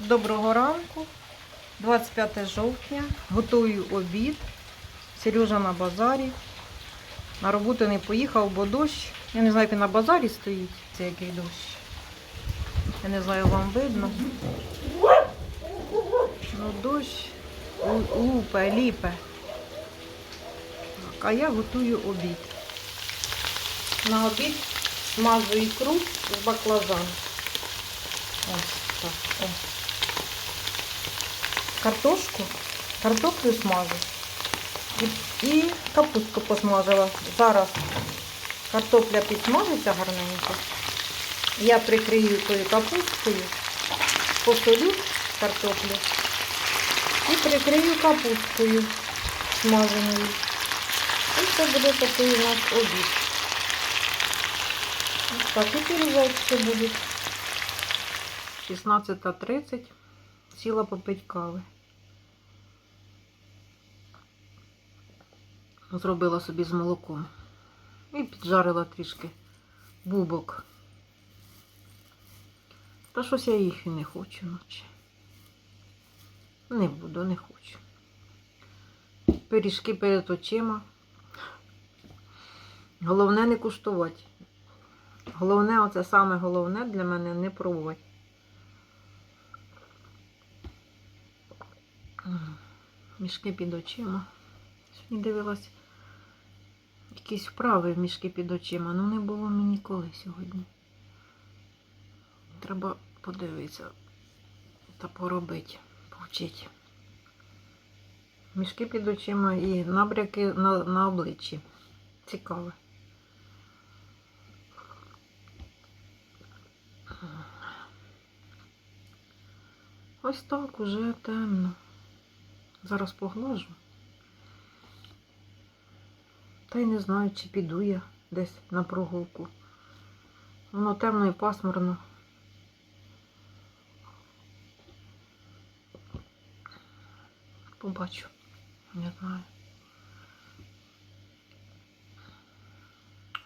Доброго ранку, 25 жовтня. Готую обід. Сережа на базарі. На роботу не поїхав, бо дощ. Я не знаю, як він на базарі стоїть. Це який дощ. Я не знаю, вам видно. Ну, дощ лупе, ліпе. А я готую обід. На обід смажу ікру з баклажан. Ось так. О. Картошку, картоплю смажу. І, капустку посмажила. Зараз картопля підсмажиться гарненько. Я прикрию тою капусткою, посолю картоплю і прикрию капусткою смаженою. І це буде такий у нас обід. Ось так, і ще буде. 16.30. Сіла попити кави. Зробила собі з молоком. І піджарила трішки бубок. Та щось я їх і не хочу ночі. Не буду, не хочу. Пиріжки перед очима. Головне не куштувати. Головне, оце саме головне для мене не пробувати. Мішки під очима. Сьогодні дивилась якісь вправи в мішки під очима. Ну не було мені коли сьогодні. Треба подивитися та поробити, повчити. Мішки під очима і набряки на, на обличчі. Цікаве. Ось так уже темно. Зараз поглажу. Та й не знаю, чи піду я десь на прогулку. Воно темно і пасмурно. Побачу. Не знаю.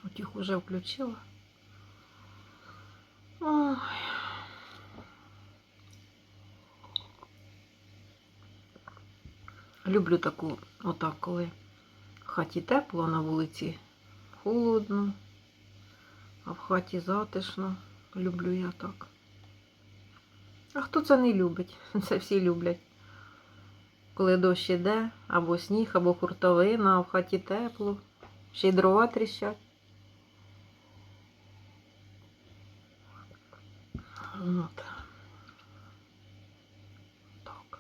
От їх уже включила. Ой. Люблю таку, отак, коли в хаті тепло, на вулиці холодно, а в хаті затишно. Люблю я так. А хто це не любить? Це всі люблять. Коли дощ іде, або сніг, або хуртовина, а в хаті тепло, ще й дрова тріщать. От. Так.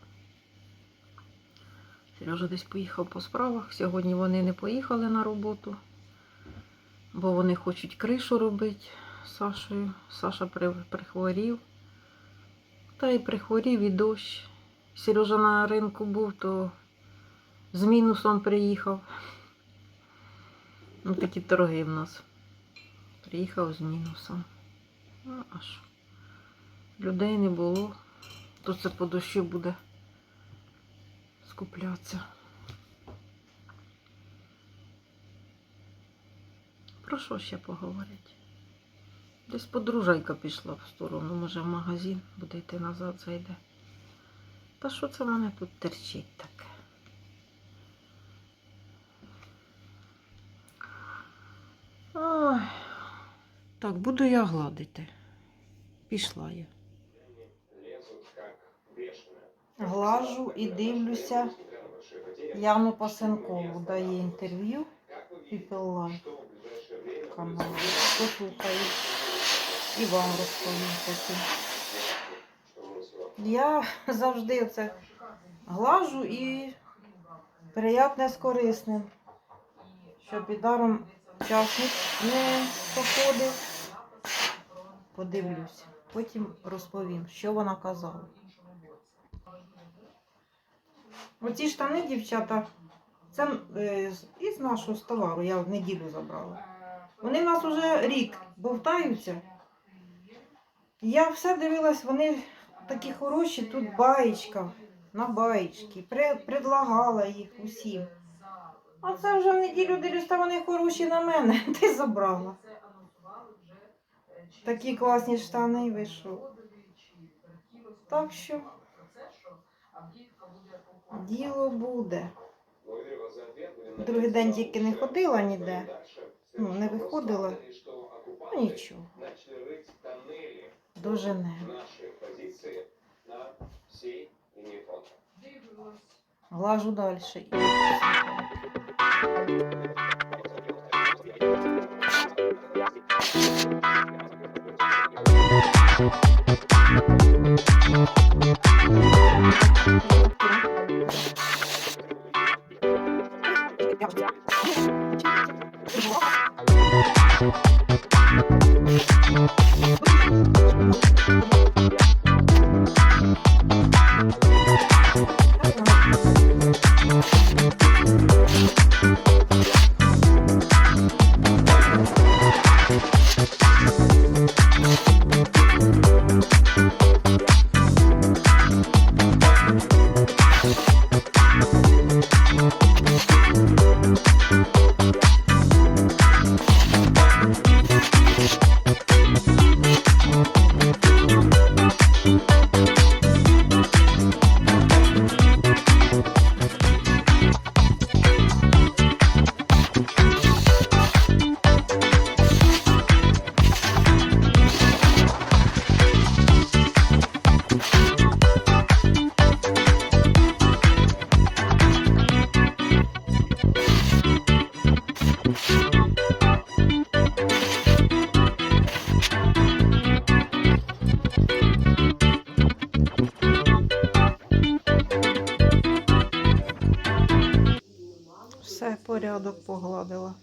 Сережа десь поїхав по справах. Сьогодні вони не поїхали на роботу, бо вони хочуть кришу робити з Сашою. Саша при- прихворів. Та й прихворів і дощ. Сережа на ринку був, то з мінусом приїхав. Ну, такі торги в нас. Приїхав з мінусом. Ну, а що? Людей не було. То це по дощу буде скуплятися. Про що ще поговорити? Десь подружайка пішла в сторону, може в магазин буде йти назад, зайде. Та що це в мене тут терчить таке? Ой. Так, буду я гладити. Пішла я. Глажу і дивлюся. Яну Пасенкову дає інтерв'ю Life канал. Послухаю. І вам розповім потім. Я завжди це глажу і приятне з корисним. Щоб і даром часник не походив. Подивлюся. Потім розповім, що вона казала. Оці штани, дівчата, це е, із нашого товару, я в неділю забрала. Вони в нас вже рік бовтаються. Я все дивилась, вони такі хороші, тут баєчка, на баєчки. Предлагала їх усім. А це вже в неділю дивлюсь, та вони хороші на мене. Ти забрала. Такі класні штани вийшов. Так що діло буде. Другий день тільки не ходила ніде. Ну, не виходила. Ну нічого. Дожене. Наши позиции на всей Thank порядок погладила.